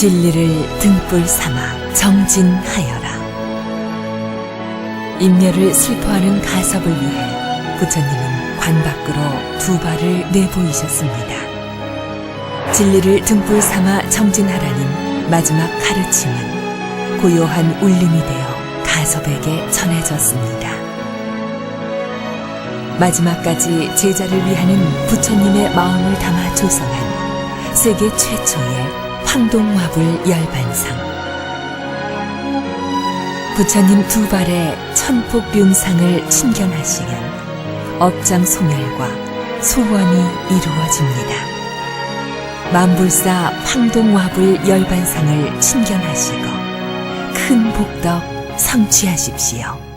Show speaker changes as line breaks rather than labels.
진리를 등불 삼아 정진하여라. 임녀를 슬퍼하는 가섭을 위해 부처님은 관 밖으로 두 발을 내보이셨습니다. 진리를 등불 삼아 정진하라는 마지막 가르침은 고요한 울림이 되어 가섭에게 전해졌습니다. 마지막까지 제자를 위하는 부처님의 마음을 담아 조성한 세계 최초의 황동화불 열반상. 부처님 두 발의 천폭륜상을 친견하시면 업장 소멸과 소원이 이루어집니다. 만불사 황동화불 열반상을 친견하시고 큰 복덕 성취하십시오.